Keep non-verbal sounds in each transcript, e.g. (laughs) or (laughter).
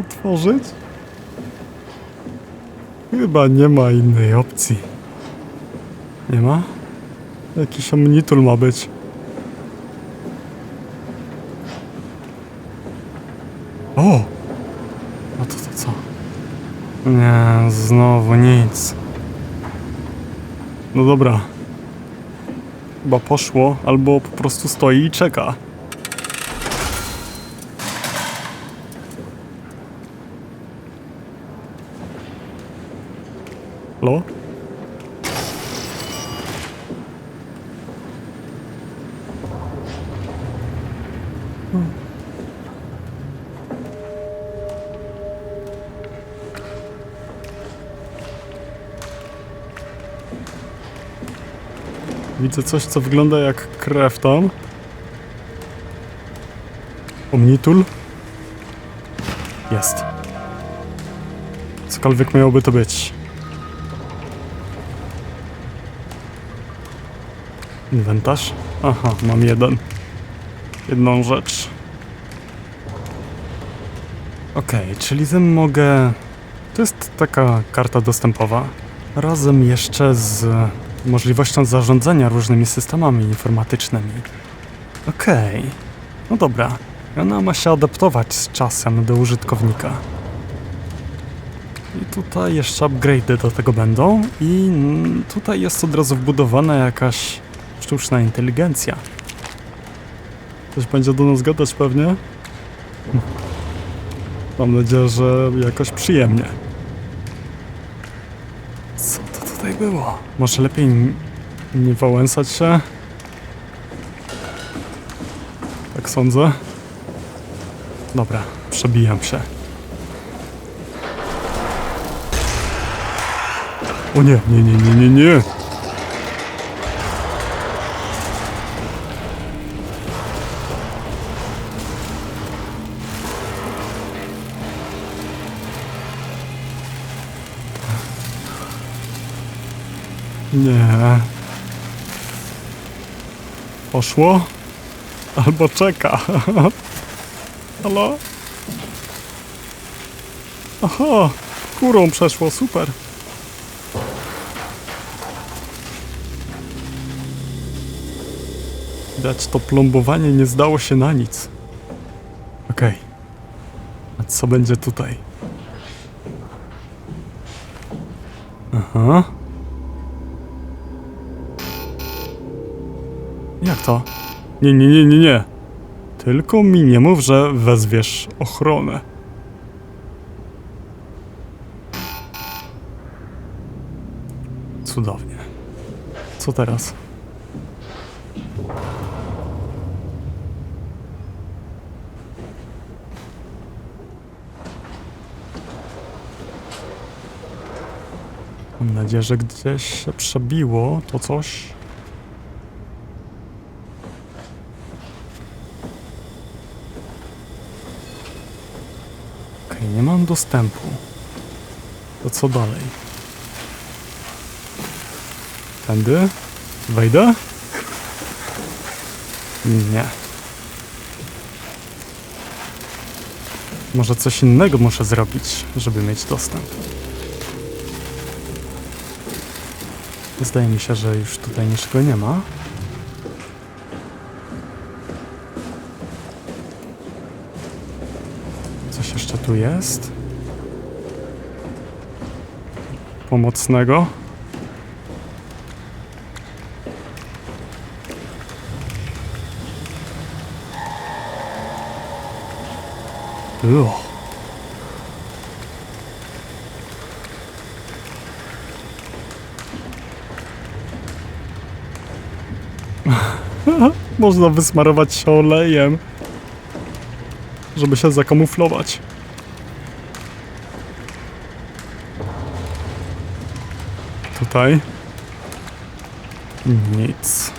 otworzyć? Chyba nie ma innej opcji. Nie ma? Jakiś omnitul ma być. O! No to to co? Nie, znowu nic. No dobra. Chyba poszło, albo po prostu stoi i czeka. Halo? Widzę coś, co wygląda jak krew tam. Omnitul. Jest. Cokolwiek miałoby to być. Inwentarz? Aha, mam jeden. Jedną rzecz. Okej, czyli tym mogę... To jest taka karta dostępowa. Razem jeszcze z możliwością zarządzania różnymi systemami informatycznymi. Okej. No dobra. Ona ma się adaptować z czasem do użytkownika. I tutaj jeszcze upgrade'y do tego będą i tutaj jest od razu wbudowana jakaś sztuczna inteligencja. Coś będzie do nas gadać pewnie? Mam nadzieję, że jakoś przyjemnie. Co to tutaj było? Może lepiej nie wałęsać się? Tak sądzę. Dobra, przebijam się. O nie, nie, nie, nie, nie, nie. Nie. Poszło? Albo czeka. (laughs) Halo? Aha, kurą przeszło, super. Widać, to plombowanie nie zdało się na nic. Okej. A co będzie tutaj? Aha. Jak to? Nie, nie, nie, nie, nie. Tylko mi nie mów, że wezwiesz ochronę. Cudownie. Co teraz? Mam nadzieję, że gdzieś się przebiło to coś. Okej, nie dostępu. To co dalej? Tędy? Wejdę? Nie. Może coś innego muszę zrobić, żeby mieć dostęp. Zdaje mi się, że już tutaj niczego nie ma. Coś jeszcze tu jest? Pomocnego? Ugh. (laughs) Można wysmarować się olejem, żeby się zakamuflować. Tutaj nic.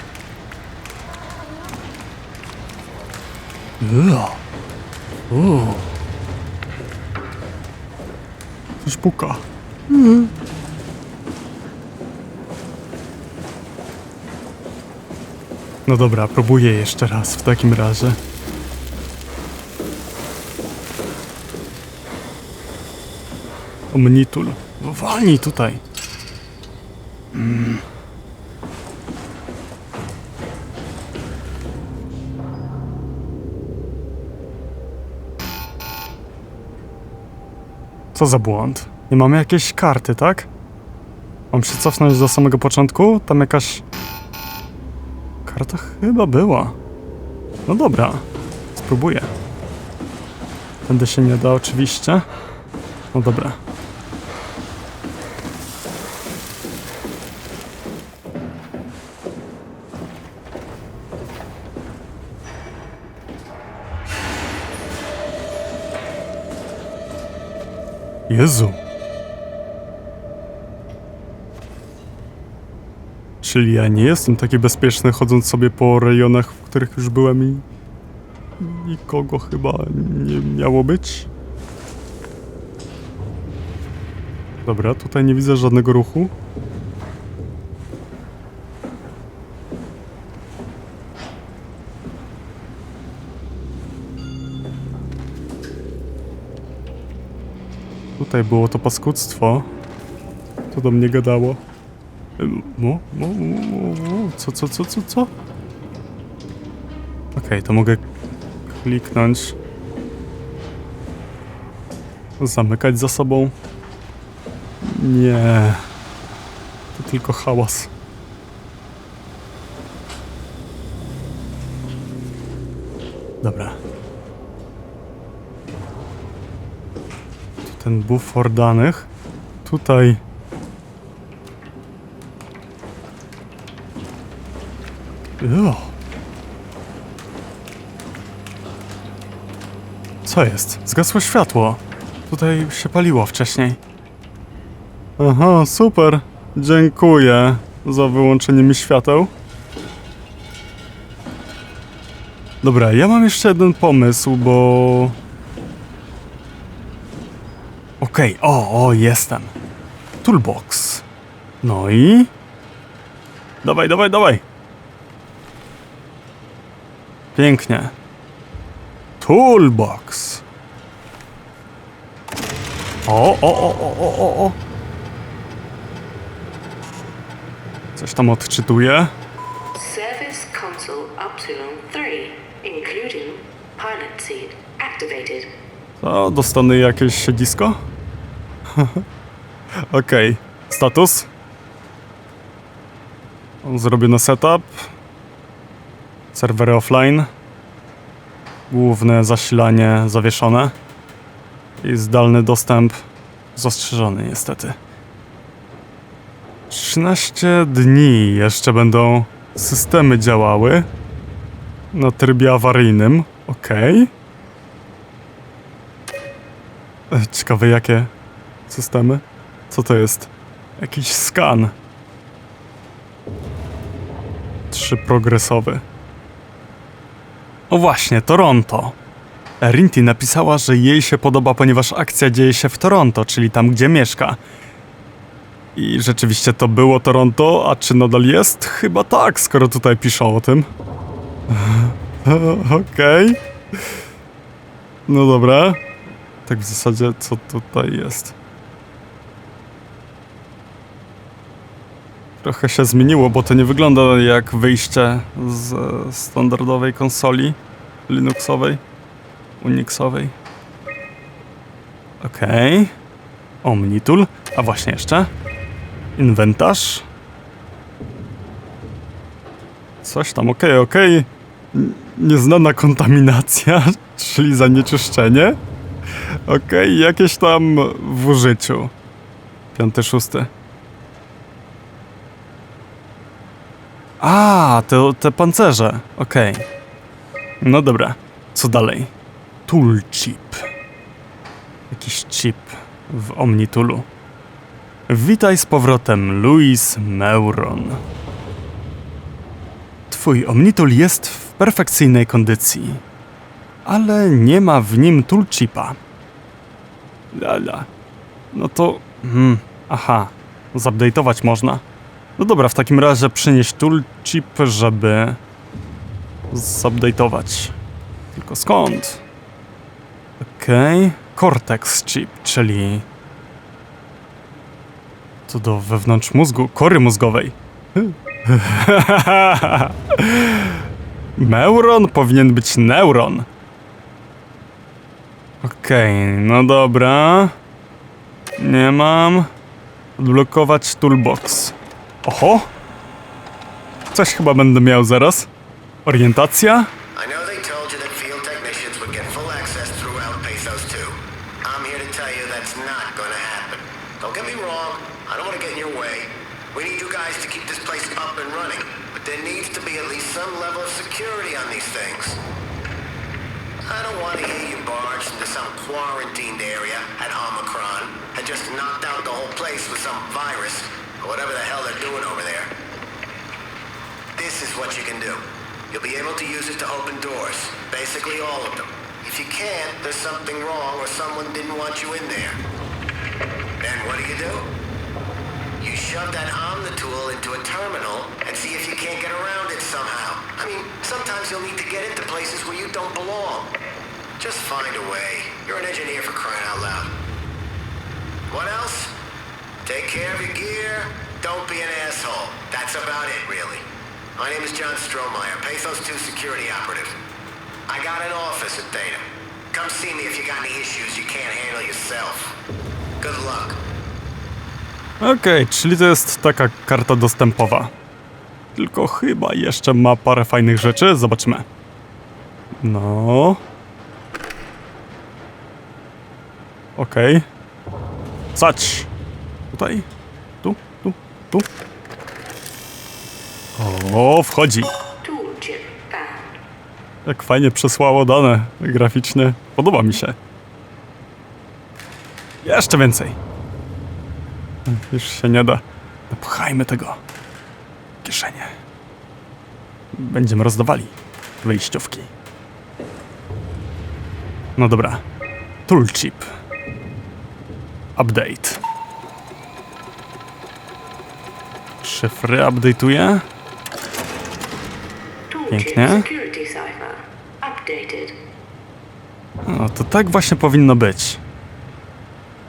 Uuu. Coś puka. No dobra, próbuję jeszcze raz w takim razie. Omnitul. No Walnij tutaj. Co za błąd? Nie mamy jakiejś karty, tak? Mam się cofnąć do samego początku? Tam jakaś... Karta chyba była. No dobra, spróbuję. Tędy się nie da oczywiście. No dobra. Jezu. Czyli ja nie jestem taki bezpieczny chodząc sobie po rejonach, w których już byłem i nikogo chyba nie miało być. Dobra, tutaj nie widzę żadnego ruchu. Tutaj było to paskudztwo. To do mnie gadało. Mu. Co, co, co, co, co? Okej, to mogę kliknąć. Zamykać za sobą. Nie. To tylko hałas. Dobra. Ten bufor danych. Tutaj. Ugh. Co jest? Zgasło światło. Tutaj się paliło wcześniej. Aha, super. Dziękuję za wyłączenie mi świateł. Dobra, ja mam jeszcze jeden pomysł, bo... Okej, o, o, jestem. Toolbox. No i... Dawaj, dawaj, dawaj. Pięknie. Toolbox. O, o, o, o, o, o, o. Coś tam odczytuję. Service console Upsilon 3, including pilot seat, activated. To dostanę jakieś siedzisko? (laughs) Okej. Status? Zrobiony setup. Serwery offline. Główne zasilanie zawieszone. I zdalny dostęp zastrzeżony niestety. 13 dni jeszcze będą systemy działały. Na trybie awaryjnym. Okej. E, Ciekawe jakie systemy? Co to jest? Jakiś skan. Trzy progresowy. O właśnie, Toronto. Rinty napisała, że jej się podoba, ponieważ akcja dzieje się w Toronto, czyli tam, gdzie mieszka. I rzeczywiście to było Toronto, a czy nadal jest? Chyba tak, skoro tutaj piszą o tym. (laughs) Okej. No dobra. Tak w zasadzie, co tutaj jest? Trochę się zmieniło, bo to nie wygląda jak wyjście z e, standardowej konsoli Linuxowej, Unixowej. Okej. Omnitool. A właśnie jeszcze. Inwentarz. Coś tam, okej, okej. N- Nieznana kontaminacja, (laughs) czyli zanieczyszczenie. Okej, jakieś tam w użyciu. Piąty, szósty. A, te, pancerze. Okej. No dobra. Co dalej? Tool chip. Jakiś chip w Omnitulu. Witaj z powrotem, Louis Meuron. Twój Omnitul jest w perfekcyjnej kondycji, ale nie ma w nim toolchipa. Lala. No to... Hmm, aha, zupdate'ować można. No dobra, w takim razie przynieść toolchip, żeby zupdate'ować. Tylko skąd? Okej, Cortex chip, czyli Co do wewnątrz mózgu, kory mózgowej. (laughs) Meuron powinien być neuron. Okej, no dobra. Nie mam. Odblokować toolbox. Oho! Coś chyba będę miał zaraz. Orientacja? This is what you can do. You'll be able to use it to open doors. Basically all of them. If you can't, there's something wrong or someone didn't want you in there. Then what do you do? You shove that Omnitool into a terminal and see if you can't get around it somehow. I mean, sometimes you'll need to get into places where you don't belong. Just find a way. You're an engineer for crying out loud. What else? Take care of your gear. Don't be an asshole. That's about it, really. My name is John Strohmeyer, Pathos 2 security operative. I got an office at Theta. Come see me if you got any issues you can't handle yourself. Good luck. Okej, czyli to jest taka karta dostępowa. Tylko chyba jeszcze ma parę fajnych rzeczy. Zobaczymy. No. Okej. Sać. Tutaj. Tu, tu, tu. O, wchodzi. Jak fajnie przesłało dane graficznie. Podoba mi się. Jeszcze więcej. Już się nie da. Napchajmy tego. Kieszenie. Będziemy rozdawali wyjściówki. No dobra. Toolchip. Update. Szyfry update'uję. Pięknie. No to tak właśnie powinno być.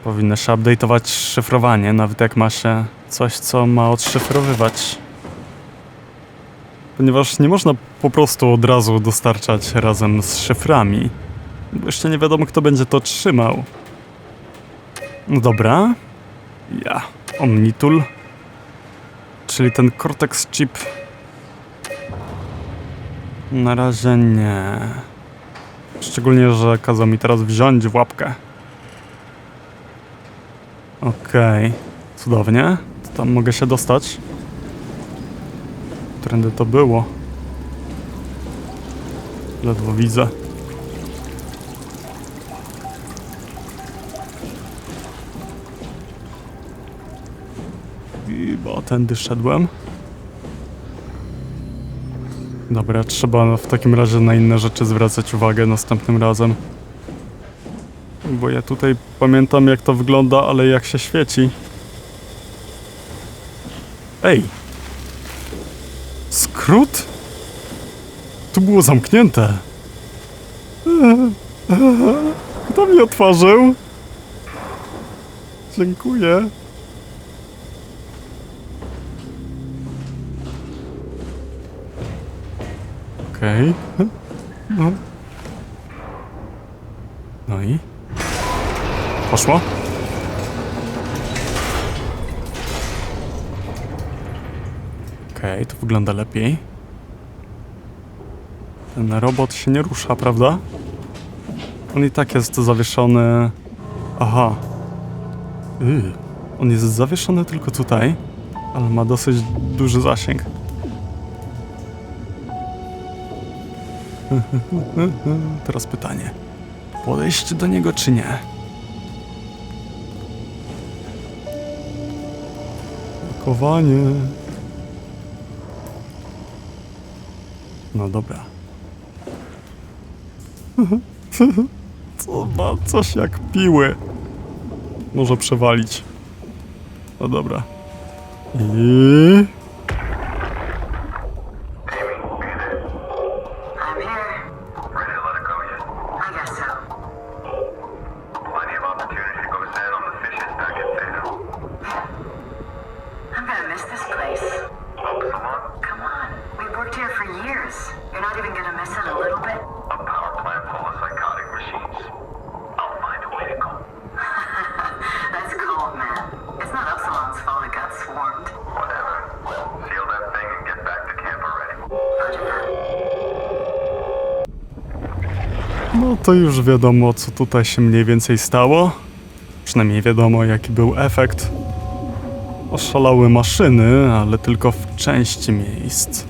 Powinno się update'ować szyfrowanie, nawet jak ma się coś, co ma odszyfrowywać. Ponieważ nie można po prostu od razu dostarczać razem z szyframi. Bo jeszcze nie wiadomo, kto będzie to trzymał. No dobra. Ja. Omnitool. Czyli ten Cortex chip. Na razie nie. Szczególnie, że kazał mi teraz wziąć w łapkę. Okej, cudownie. To tam mogę się dostać. Trendy to było. Ledwo widzę. Bo tędy szedłem. Dobra, trzeba w takim razie na inne rzeczy zwracać uwagę następnym razem. Bo ja tutaj pamiętam jak to wygląda, ale jak się świeci. Ej! Skrót? Tu było zamknięte. (laughs) Kto mi otworzył? Dziękuję. Okej. No. No i? Poszło? Okej, to wygląda lepiej. Ten robot się nie rusza, prawda? On i tak jest zawieszony... Aha. Yy. On jest zawieszony tylko tutaj, ale ma dosyć duży zasięg. (laughs) Teraz pytanie. Podejść do niego czy nie? Pakowanie. No dobra. (laughs) Co ma coś jak piły. Może przewalić. No dobra. I... this place? Come on, we've worked here for years. You're not even gonna miss it a little bit? A power plant full of psychotic machines. I'll find a way to go. (laughs) That's cold, man. It's not Upsilon's fault it got swarmed. Whatever. Seal that thing and get back to camp already. No to już wiadomo, co tutaj się mniej więcej stało. Przynajmniej wiadomo, jaki był efekt. Oszalały maszyny, ale tylko w części miejsc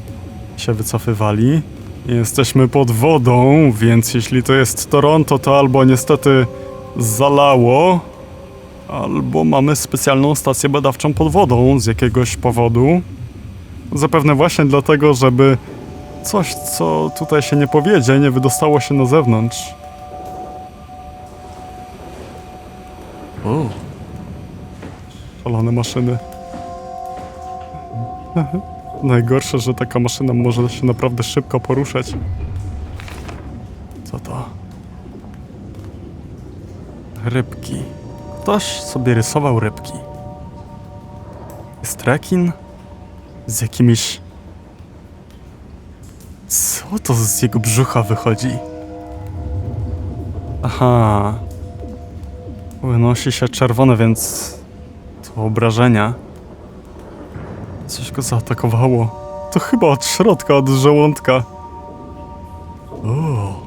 się wycofywali. Jesteśmy pod wodą, więc jeśli to jest Toronto, to albo niestety zalało, albo mamy specjalną stację badawczą pod wodą z jakiegoś powodu. Zapewne właśnie dlatego, żeby coś, co tutaj się nie powiedzie, nie wydostało się na zewnątrz. O. Szalone maszyny. (laughs) Najgorsze, że taka maszyna może się naprawdę szybko poruszać. Co to? Rybki. Ktoś sobie rysował rybki. Jest rekin z jakimiś... Co to z jego brzucha wychodzi? Aha. Unosi się czerwone, więc to obrażenia. Zaatakowało. To chyba od środka, od żołądka. O.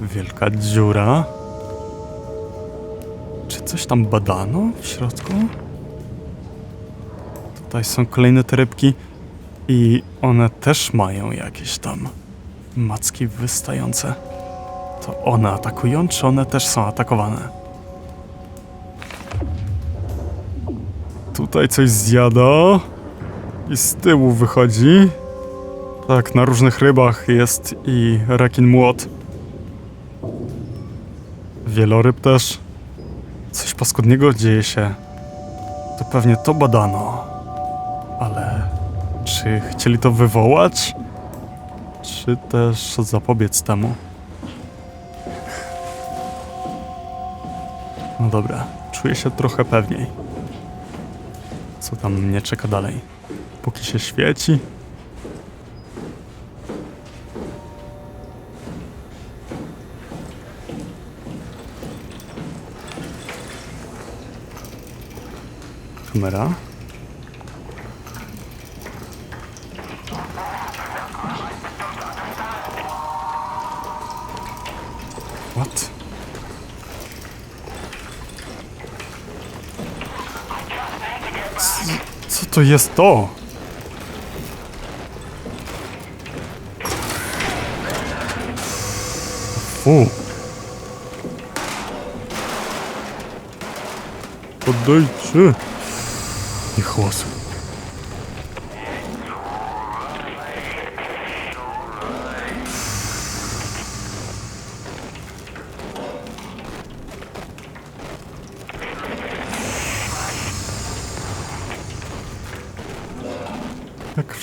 Wielka dziura. Czy coś tam badano w środku? Tutaj są kolejne te rybki i one też mają jakieś tam macki wystające. To one atakują, czy one też są atakowane? Tutaj coś zjada i z tyłu wychodzi. Tak, na różnych rybach jest i rekin młot. Wieloryb też. Coś paskudnego dzieje się. To pewnie to badano. Ale czy chcieli to wywołać? Czy też zapobiec temu? No dobra, czuję się trochę pewniej. Co tam mnie czeka dalej? Póki się świeci. Kamera. To jest to? Fu. Poddajcie. Nie chłosy.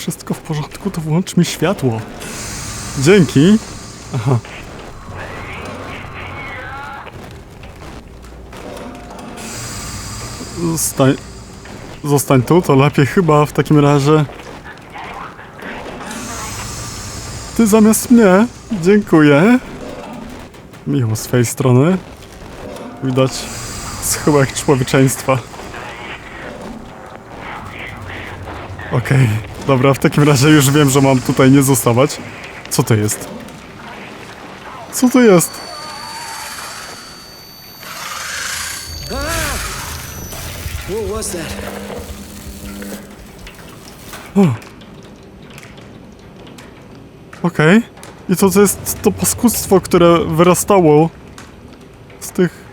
Wszystko w porządku, to włącz mi światło. Dzięki. Aha. Zostań. Zostań tu, to lepiej chyba w takim razie. Ty zamiast mnie. Dziękuję. Miło z twojej strony. Widać schyłek człowieczeństwa. Okej, dobra, w takim razie już wiem, że mam tutaj nie zostawać. Co to jest? Co to jest? Okej. I co to jest to paskudztwo, które wyrastało z tych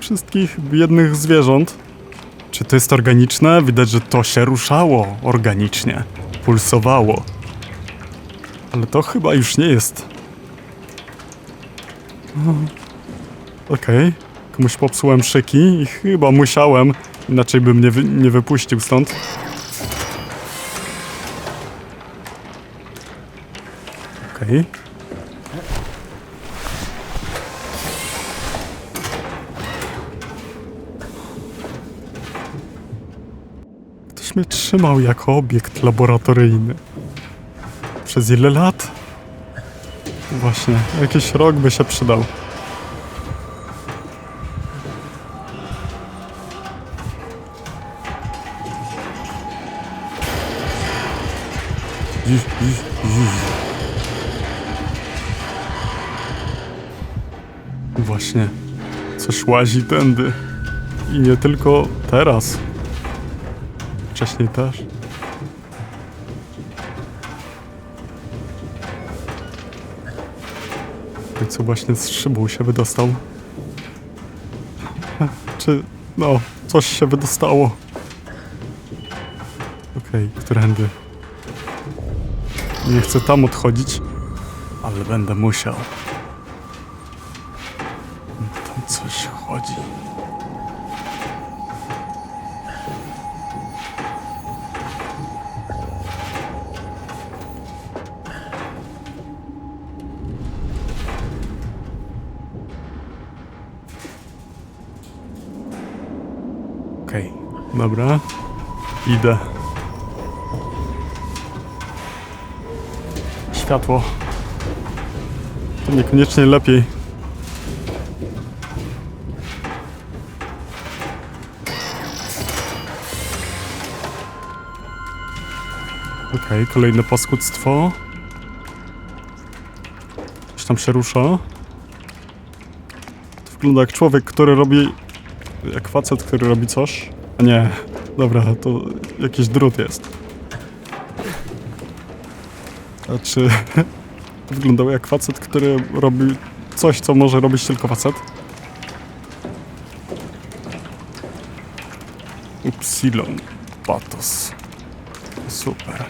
wszystkich biednych zwierząt? Czy to jest organiczne? Widać, że to się ruszało organicznie. Pulsowało. Ale to chyba już nie jest. Okej. Komuś popsułem szyki i chyba musiałem, inaczej bym nie, wy- nie wypuścił stąd. Okej. Ktoś się trzymał jako obiekt laboratoryjny. Przez ile lat? Właśnie, jakiś rok by się przydał. Właśnie, coś łazi tędy. I nie tylko teraz, Wcześniej też. I co właśnie z szybą się wydostał. (laughs) Czy... no, coś się wydostało. Okej, którędy? Nie chcę tam odchodzić, ale będę musiał. Tam coś chodzi. Dobra. Idę. Światło. To niekoniecznie lepiej. Okej, kolejne paskudztwo. Coś tam się rusza. To wygląda jak człowiek, który robi... Jak facet, który robi coś. A nie, dobra, to jakiś drut jest. Znaczy... To (laughs) wyglądało jak facet, który robi coś, co może robić tylko facet. Upsilon Patos. Super.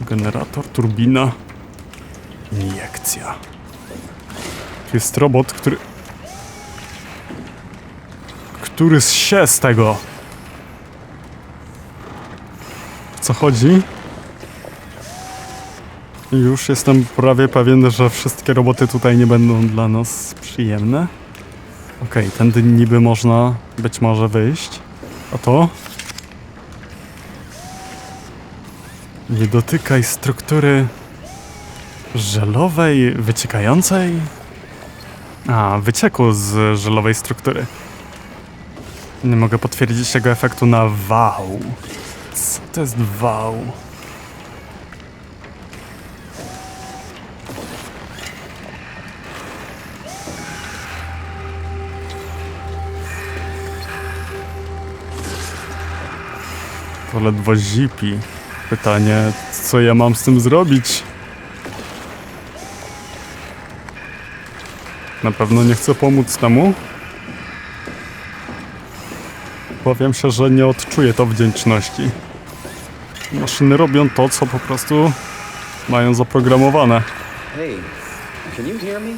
Generator, turbina. Iniekcja. Tu jest robot, który... Który się z tego? Co chodzi? Już jestem prawie pewien, że wszystkie roboty tutaj nie będą dla nas przyjemne. Okej, tędy niby można być może wyjść. A to? Nie dotykaj struktury żelowej, wyciekającej? A, wycieku z żelowej struktury. Nie mogę potwierdzić tego efektu na wał. Co to jest wał? To ledwo zipi. Pytanie, co ja mam z tym zrobić? Na pewno nie chcę pomóc temu. Powiem się, że nie odczuję to wdzięczności. Maszyny robią to, co po prostu mają zaprogramowane. Hey, can you hear me?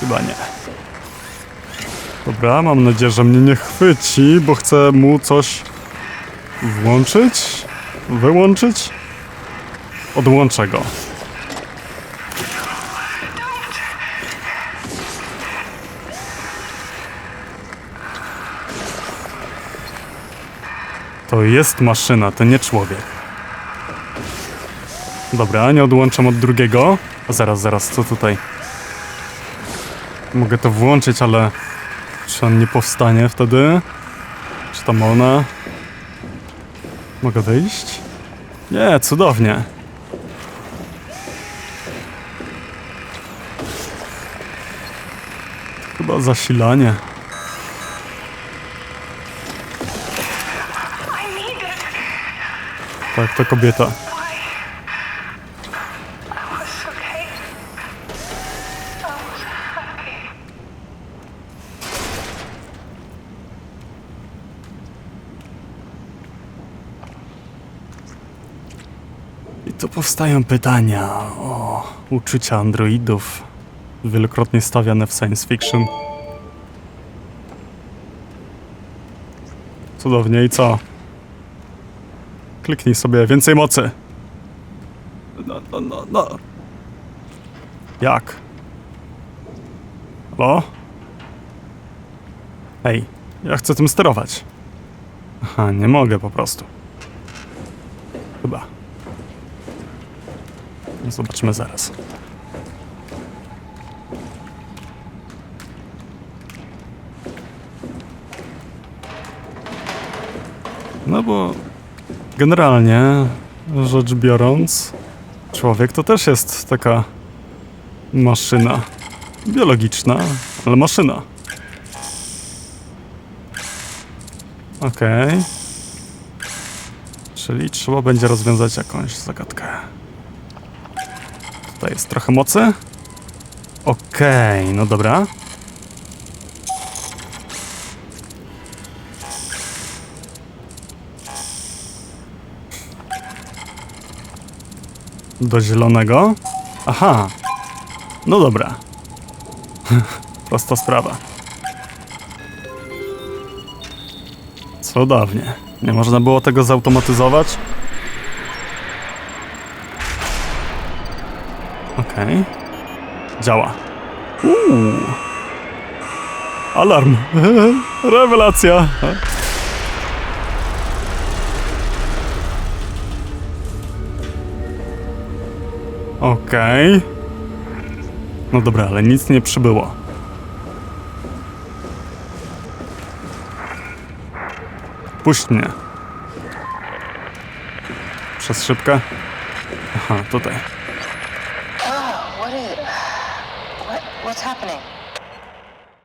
Chyba nie. Dobra, mam nadzieję, że mnie nie chwyci, bo chcę mu coś włączyć, wyłączyć. Odłączę go. To jest maszyna, to nie człowiek. Dobra, nie odłączam od drugiego. A zaraz, zaraz, co tutaj? Mogę to włączyć, ale czy on nie powstanie wtedy? Czy tam ona? Mogę wyjść? Nie, cudownie. Chyba zasilanie. Tak, to kobieta. I tu powstają pytania o uczucia androidów, wielokrotnie stawiane w science fiction. Cudownie i co? Kliknij sobie więcej mocy. No, no, no, no. Jak? Halo? Hej, ja chcę tym sterować. Aha, nie mogę po prostu. Chyba. Zobaczymy zaraz. No bo generalnie rzecz biorąc, Człowiek to też jest taka maszyna. Biologiczna, ale maszyna. Okej. Czyli trzeba będzie rozwiązać jakąś zagadkę. Tutaj jest trochę mocy. Okej, no dobra. Do zielonego. Aha. No dobra. (laughs) Prosta sprawa. Cudownie. Nie można było tego zautomatyzować? Okej. Działa. Uuu. Alarm. (laughs) Rewelacja. Okej. No dobra, ale nic nie przybyło. Puść mnie. Przez szybkę. Aha, tutaj.